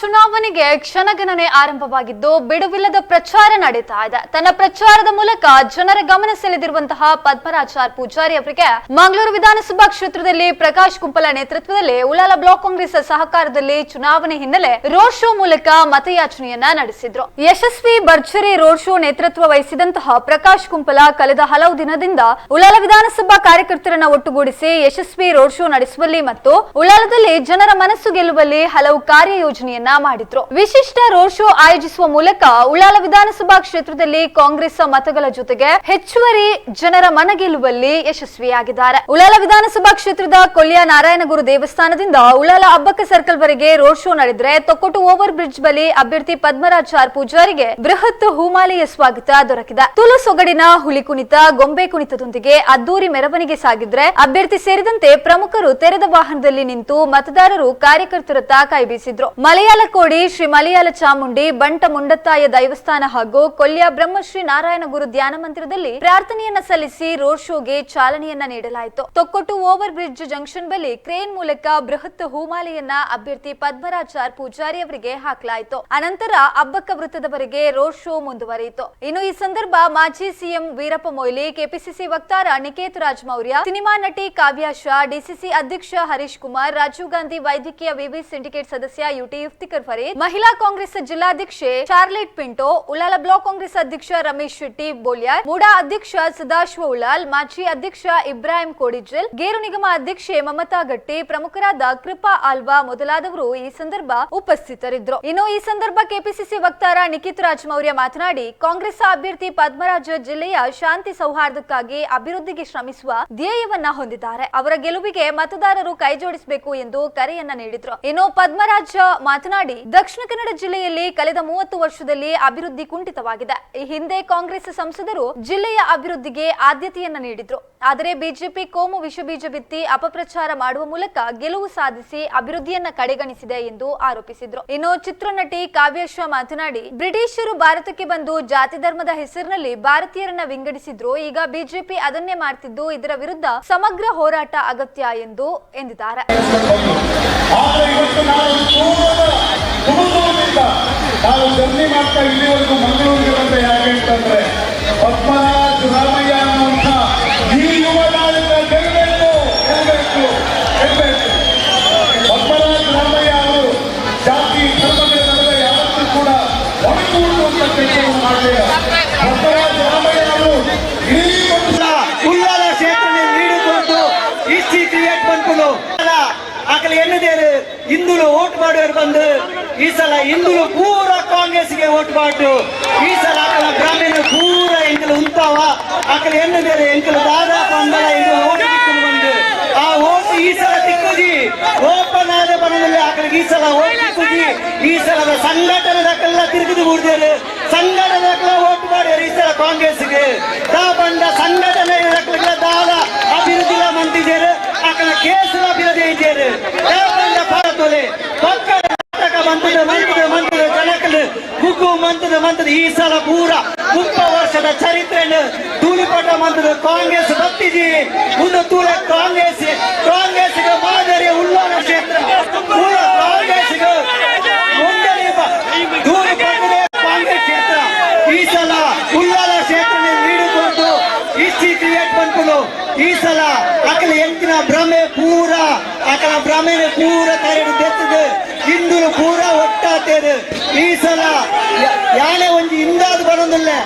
ಚುನಾವಣೆಗೆ ಕ್ಷಣಗಣನೆ ಆರಂಭವಾಗಿದ್ದು ಬಿಡುವಿಲ್ಲದ ಪ್ರಚಾರ ನಡೀತಾ ಇದೆ. ತನ್ನ ಪ್ರಚಾರದ ಮೂಲಕ ಜನರ ಗಮನ ಸೆಳೆದಿರುವಂತಹ ಪದ್ಮರಾಜಾರ್ ಪೂಜಾರಿ ಅವರಿಗೆ ಮಂಗಳೂರು ವಿಧಾನಸಭಾ ಕ್ಷೇತ್ರದಲ್ಲಿ ಪ್ರಕಾಶ್ ಕುಂಪಲ ನೇತೃತ್ವದಲ್ಲಿ ಉಳ್ಳಾಲ ಬ್ಲಾಕ್ ಕಾಂಗ್ರೆಸ್ ಸಹಕಾರದಲ್ಲಿ ಚುನಾವಣೆ ಹಿನ್ನೆಲೆ ರೋಡ್ ಶೋ ಮೂಲಕ ಮತಯಾಚನೆಯನ್ನ ನಡೆಸಿದ್ರು. ಯಶಸ್ವಿ ಭರ್ಜರಿ ರೋಡ್ ಶೋ ನೇತೃತ್ವ ವಹಿಸಿದಂತಹ ಪ್ರಕಾಶ್ ಕುಂಪಲ ಕಳೆದ ಹಲವು ದಿನದಿಂದ ಉಳ್ಳಾಲ ವಿಧಾನಸಭಾ ಕಾರ್ಯಕರ್ತರನ್ನ ಒಟ್ಟುಗೂಡಿಸಿ ಯಶಸ್ವಿ ರೋಡ್ ಶೋ ನಡೆಸುವಲ್ಲಿ ಮತ್ತು ಉಳ್ಳಾಲದಲ್ಲಿ ಜನರ ಮನಸ್ಸು ಗೆಲ್ಲುವಲ್ಲಿ ಹಲವು ಕಾರ್ಯಯೋಜನೆಯನ್ನ ಮಾಡಿದ್ರು. ವಿಶಿಷ್ಟ ರೋಡ್ ಶೋ ಆಯೋಜಿಸುವ ಮೂಲಕ ಉಳ್ಳಾಲ ವಿಧಾನಸಭಾ ಕ್ಷೇತ್ರದಲ್ಲಿ ಕಾಂಗ್ರೆಸ್ ಮತಗಳ ಜೊತೆಗೆ ಹೆಚ್ಚುವರಿ ಜನರ ಮನ ಗೆಲ್ಲುವಲ್ಲಿ ಯಶಸ್ವಿಯಾಗಿದ್ದಾರೆ. ಉಳ್ಳಾಲ ವಿಧಾನಸಭಾ ಕ್ಷೇತ್ರದ ಕೊಲ್ಲಿಯ ನಾರಾಯಣಗುರು ದೇವಸ್ಥಾನದಿಂದ ಉಳ್ಳಾಲ ಅಬ್ಬಕ್ಕ ಸರ್ಕಲ್ ವರೆಗೆ ರೋಡ್ ಶೋ ನಡೆದ್ರೆ ತೊಕ್ಕೊಟ್ಟು ಓವರ್ ಬ್ರಿಡ್ಜ್ ಬಳಿ ಅಭ್ಯರ್ಥಿ ಪದ್ಮರಾಜ್ ಆರ್ ಪೂಜಾರಿಗೆ ಬೃಹತ್ ಹೂಮಾಲೆಯ ಸ್ವಾಗತ ದೊರಕಿದೆ. ತುಳು ಸೊಗಡಿನ ಹುಲಿ ಕುಣಿತ, ಗೊಂಬೆ ಕುಣಿತದೊಂದಿಗೆ ಅದ್ದೂರಿ ಮೆರವಣಿಗೆ ಸಾಗಿದ್ರೆ ಅಭ್ಯರ್ಥಿ ಸೇರಿದಂತೆ ಪ್ರಮುಖರು ತೆರೆದ ವಾಹನದಲ್ಲಿ ನಿಂತು ಮತದಾರರು ಕಾರ್ಯಕರ್ತರತ್ತ ಕೈ ಬೀಸಿದ್ರು ಮಲಯಾಳ ಕೋಡಿ ಶ್ರೀ ಮಲಯಾಳ ಚಾಮುಂಡಿ, ಬಂಟ ಮುಂಡತ್ತಾಯ ದೈವಸ್ಥಾನ ಹಾಗೂ ಕೊಲ್ಯ ಬ್ರಹ್ಮಶ್ರೀ ನಾರಾಯಣ ಗುರು ಧ್ಯಾನ ಮಂದಿರದಲ್ಲಿ ಪ್ರಾರ್ಥನೆಯನ್ನ ಸಲ್ಲಿಸಿ ರೋಡ್ ಶೋಗೆ ಚಾಲನೆಯನ್ನ ನೀಡಲಾಯಿತು. ತೊಕ್ಕೊಟ್ಟು ಓವರ್ ಬ್ರಿಡ್ಜ್ ಜಂಕ್ಷನ್ ಬಳಿ ಕ್ರೇನ್ ಮೂಲಕ ಬೃಹತ್ ಹೂಮಾಲೆಯನ್ನ ಅಭ್ಯರ್ಥಿ ಪದ್ಮರಾಜಾರ್ ಪೂಜಾರಿ ಅವರಿಗೆ ಹಾಕಲಾಯಿತು. ಅನಂತರ ಅಬ್ಬಕ್ಕ ವೃತ್ತದವರೆಗೆ ರೋಡ್ ಶೋ ಮುಂದುವರಿಯಿತು. ಇನ್ನು ಈ ಸಂದರ್ಭ ಮಾಜಿ ಸಿಎಂ ವೀರಪ್ಪ ಮೊಯ್ಲಿ, ಕೆಪಿಸಿಸಿ ವಕ್ತಾರ ನಿಕೇತ್ ರಾಜ್ ಮೌರ್ಯ ಸಿನಿಮಾ ನಟಿ ಕಾವ್ಯ ಶಾ, ಡಿಸಿಸಿ ಅಧ್ಯಕ್ಷ ಹರೀಶ್ ಕುಮಾರ್, ರಾಜೀವ್ ಗಾಂಧಿ ವೈದ್ಯಕೀಯ ವಿವಿ ಸಿಂಡಿಕೇಟ್ ಸದಸ್ಯ ಯುಟಿ ಇಫ್ತಿಕರ್ ಫರೀದ್. ಮಹಿಳಾ ಕಾಂಗ್ರೆಸ್ ಜಿಲ್ಲಾಧ್ಯಕ್ಷೆ ಚಾರ್ಲೆಟ್ ಪಿಂಟೋ, ಉಳ್ಳಾಲ ಬ್ಲಾಕ್ ಕಾಂಗ್ರೆಸ್ ಅಧ್ಯಕ್ಷ ರಮೇಶ್ ಶೆಟ್ಟಿ ಬೋಲ್ಯಾರ್, ಮೂಡಾ ಅಧ್ಯಕ್ಷ ಸದಾಶಿವ ಉಳ್ಳಾಲ್, ಮಾಜಿ ಅಧ್ಯಕ್ಷ ಇಬ್ರಾಹಿಂ ಕೋಡಿಜಲ್ ಗೇರು ನಿಗಮ ಅಧ್ಯಕ್ಷೆ ಮಮತಾ ಗಟ್ಟಿ, ಪ್ರಮುಖರಾದ ಕೃಪಾ ಆಲ್ವಾ ಮೊದಲಾದವರು ಈ ಸಂದರ್ಭ ಉಪಸ್ಥಿತರಿದ್ದರು. ಇನ್ನು ಈ ಸಂದರ್ಭ ಕೆಪಿಸಿಸಿ ವಕ್ತಾರ ನಿಖಿತ್ ರಾಜ್ ಮೌರ್ಯ ಮಾತನಾಡಿ, ಕಾಂಗ್ರೆಸ್ ಅಭ್ಯರ್ಥಿ ಪದ್ಮರಾಜ ಜಿಲ್ಲೆಯ ಶಾಂತಿ ಸೌಹಾರ್ದಕ್ಕಾಗಿ ಅಭಿವೃದ್ಧಿಗೆ ಶ್ರಮಿಸುವ ಧ್ಯೇಯವನ್ನ ಹೊಂದಿದ್ದಾರೆ. ಅವರ ಗೆಲುವಿಗೆ ಮತದಾರರು ಕೈಜೋಡಿಸಬೇಕು ಎಂದು ಕರೆಯನ್ನ ನೀಡಿದ್ರು. ಇನ್ನು ಪದ್ಮರಾಜ ದಕ್ಷಿಣ ಕನ್ನಡ ಜಿಲ್ಲೆಯಲ್ಲಿ ಕಳೆದ ಮೂವತ್ತು ವರ್ಷದಲ್ಲಿ ಅಭಿವೃದ್ಧಿ ಕುಂಠಿತವಾಗಿದೆ. ಈ ಹಿಂದೆ ಕಾಂಗ್ರೆಸ್ ಸಂಸದರು ಜಿಲ್ಲೆಯ ಅಭಿವೃದ್ಧಿಗೆ ಆದ್ಯತೆಯನ್ನ ನೀಡಿದ್ರು. ಆದರೆ ಬಿಜೆಪಿ ಕೋಮು ವಿಷಬೀಜ ಬಿತ್ತಿ ಅಪಪ್ರಚಾರ ಮಾಡುವ ಮೂಲಕ ಗೆಲುವು ಸಾಧಿಸಿ ಅಭಿವೃದ್ಧಿಯನ್ನ ಕಡೆಗಣಿಸಿದೆ ಎಂದು ಆರೋಪಿಸಿದ್ರು. ಇನ್ನು ಚಿತ್ರನಟಿ ಕಾವ್ಯಶ್ವ ಮಾತನಾಡಿ, ಬ್ರಿಟಿಷರು ಭಾರತಕ್ಕೆ ಬಂದು ಜಾತಿ ಧರ್ಮದ ಹೆಸರಿನಲ್ಲಿ ಭಾರತೀಯರನ್ನ ವಿಂಗಡಿಸಿದ್ರು. ಈಗ ಬಿಜೆಪಿ ಅದನ್ನೇ ಮಾಡ್ತಿದ್ದು, ಇದರ ವಿರುದ್ಧ ಸಮಗ್ರ ಹೋರಾಟ ಅಗತ್ಯ ಎಂದು ಎಂದಿದ್ದಾರೆ. ಇವತ್ತು ನಾವು ಜರ್ನಿ ಮಾಡ್ತಾ ಇಲ್ಲಿವರೆಗೂ ಮಂಗಳೂರಿಗೆ ಬಂದ ಯಾಕೆ ಅಂತಂದ್ರೆ ಪದ್ಮರಾಜ ರಾಮಯ್ಯ ಅನ್ನುವಂಥ ಈ ಯುವ ನಾಯಕ ಗೆಲ್ಲಬೇಕು ಗೆಲ್ಲಬೇಕು ಗೆಲ್ಲಬೇಕು. ಪದ್ಮರಾಜ ರಾಮಯ್ಯ ಅವರು ಜಾತಿ ಧರ್ಮಗಳ ನಡುವೆ ಯಾವತ್ತೂ ಕೂಡ ಒಣಗುವುದು ಅಂತ ಕೆಲಸವನ್ನು ಮಾಡಲಿಲ್ಲ ಪದ್ಮರಾಜ ರಾಮಯ್ಯ ಅವರು ಇಡೀ ಉಳ್ಳಾಲ ಕ್ಷೇತ್ರದಲ್ಲಿ ನೀಡಿಕೊಂಡು ಇಷ್ಟು ಕ್ರಿಯೇಟ್ ಬಂದ್ಕೊಂಡು ಅಕಲ ಏನಿದೆ ಹಿಂದುಲು ಓಟ್ ಮಾಡೋರು ಬಂದು ಈ ಸಲ ಹಿಂದುಲು ಪೂರ ಕಾಂಗ್ರೆಸ್ಗೆ ಓಟ್ ಮಾಡು ಈ ಸಲ ಅಕಲ ಗ್ರಾಮೀಣ ಪೂರ ಎಂಕಲು ಉಂತಾವ ಆಗಲೇ ಏನಿದೆ ಎಂಕಲು ದಾದಾ ಬಂದಲ ಇದು ಓಟ್ ಬಂದು. ಆ ಓಟ್ ಈ ಸಲ ತಿಕ್ಕುದಿ ಓಪನ್ ಆದ ಬನದಲ್ಲಿ ಅಕಲಿಗೆ ಈ ಸಲ ಓಟ್ ತಿಕ್ಕುದಿ ಈ ಸಲದ ಸಂಘಟನೆದಕ್ಕೆಲ್ಲ ತಿರುಗಿದು ಬಿಡ್ದೇರು ಸಂಘಟನೆದಕ್ಕೆಲ್ಲ ಓಟ್ ಮಾಡ್ಯಾರ ಈ ಸಲ ಕಾಂಗ್ರೆಸ್ಗೆ ತಾ ಬಂದ ಸಂಘಟನೆ ಈ ಸಲ ಪೂರ ಮುಪ್ಪ ವರ್ಷದ ಚರಿತ್ರೆಯನ್ನು ತೂಲಿಪಟ ಮಂತ್ರದ ಕಾಂಗ್ರೆಸ್ ಬತ್ತಿದಿ ಮುಂದೆ ತೂಲ ಕಾಂಗ್ರೆಸ್ ಕಾಂಗ್ರೆಸ್ಗೆ ಮಾದರಿ ಉಳ್ಳಾಲ ಕ್ಷೇತ್ರ, ಪೂರ ಕಾಂಗ್ರೆಸ್ಗೆ ಗೆ ದೂರ ಪಟ್ಟದೆ ಕಾಂಗ್ರೆಸ್ ಕ್ಷೇತ್ರ. ಈ ಸಲ ಉಳ್ಳಾಲ ಕ್ಷೇತ್ರ ನೀಡಿಕೊಂಡು ಇಷ್ಟಿ ಕ್ರಿಯೇಟ್ ಬಂದ್ಕೊಂಡು ಈ ಸಲ ಅಕಲ ಎಂತಿನ ಭ್ರಮೆ ಪೂರ ಅಕಲ ಭ್ರಮೆ ಪೂರ ಕರೆದು ದೆತ್ತದೆ ಇಂದು ಪೂರ ಒಟ್ಟಾತೇರು ಈ ಸಲ ಯಾ- ಯಾನೆ ಒಂಜಿ ಇಂದಾದು ಬರೋದಿಲ್ಲ